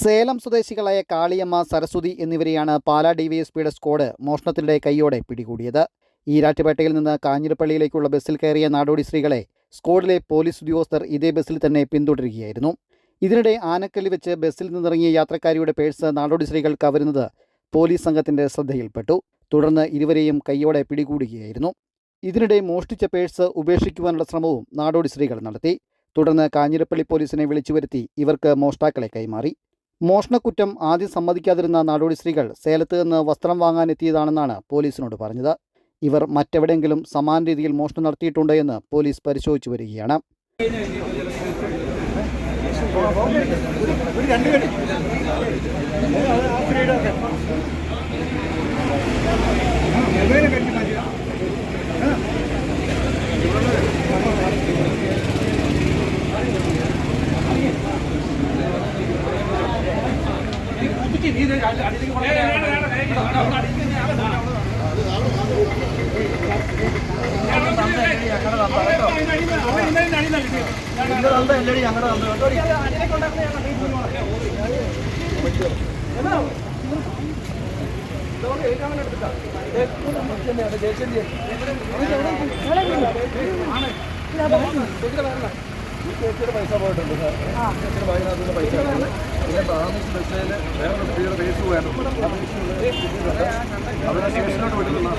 സേലം സ്വദേശികളായ കാളിയമ്മ സരസ്വതി എന്നിവരെയാണ് പാലാ ഡിവൈഎസ്പിയുടെ സ്ക്വാഡ് മോഷണത്തിനിടെ കൈയോടെ പിടികൂടിയത്. ഈരാറ്റുപേട്ടയിൽ നിന്ന് കാഞ്ഞിരപ്പള്ളിയിലേക്കുള്ള ബസ്സിൽ കയറിയ നാടോടി സ്ത്രീകളെ സ്ക്വാഡിലെ പോലീസ് ഉദ്യോഗസ്ഥർ ഇതേ ബസ്സിൽ തന്നെ പിന്തുടരുകയായിരുന്നു. ഇതിനിടെ ആനക്കല്ലി വെച്ച് ബസ്സിൽ നിന്നിറങ്ങിയ യാത്രക്കാരിയുടെ പേഴ്സ് നാടോടി സ്ത്രീകൾ കവരുന്നത് പോലീസ് സംഘത്തിന്റെ ശ്രദ്ധയിൽപ്പെട്ടു. തുടർന്ന് ഇരുവരെയും കൈയോടെ പിടികൂടുകയായിരുന്നു. ഇതിനിടെ മോഷ്ടിച്ച പേഴ്സ് ഉപേക്ഷിക്കുവാനുള്ള ശ്രമവും നാടോടി സ്ത്രീകൾ നടത്തി. തുടർന്ന് കാഞ്ഞിരപ്പള്ളി പോലീസിനെ വിളിച്ചു വരുത്തി ഇവർക്ക് മോഷ്ടാക്കളെ കൈമാറി. മോഷണക്കുറ്റം ആദ്യം സമ്മതിക്കാതിരുന്ന നാടോടി സ്ത്രീകൾ സേലത്ത് നിന്ന് വസ്ത്രം വാങ്ങാനെത്തിയതാണെന്നാണ് പോലീസിനോട് പറഞ്ഞത്. ഇവർ മറ്റെവിടെയെങ്കിലും സമാന രീതിയിൽ മോഷണം നടത്തിയിട്ടുണ്ടോ എന്ന് പോലീസ് പരിശോധിച്ചു വരികയാണ്. ചേച്ചിയുടെ പൈസ പോയിട്ടുണ്ട് സാർ ചേച്ചിയുടെ പൈസ. പിന്നെ താമസിച്ച ബസ്സിൽ വേറെ സ്ത്രീയുടെ പേഴ്സ് പോയായിരുന്നു അവരെ സ്റ്റേഷനിലോട്ട് വിടുന്നു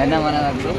എന്നാ മോനെ നടക്കും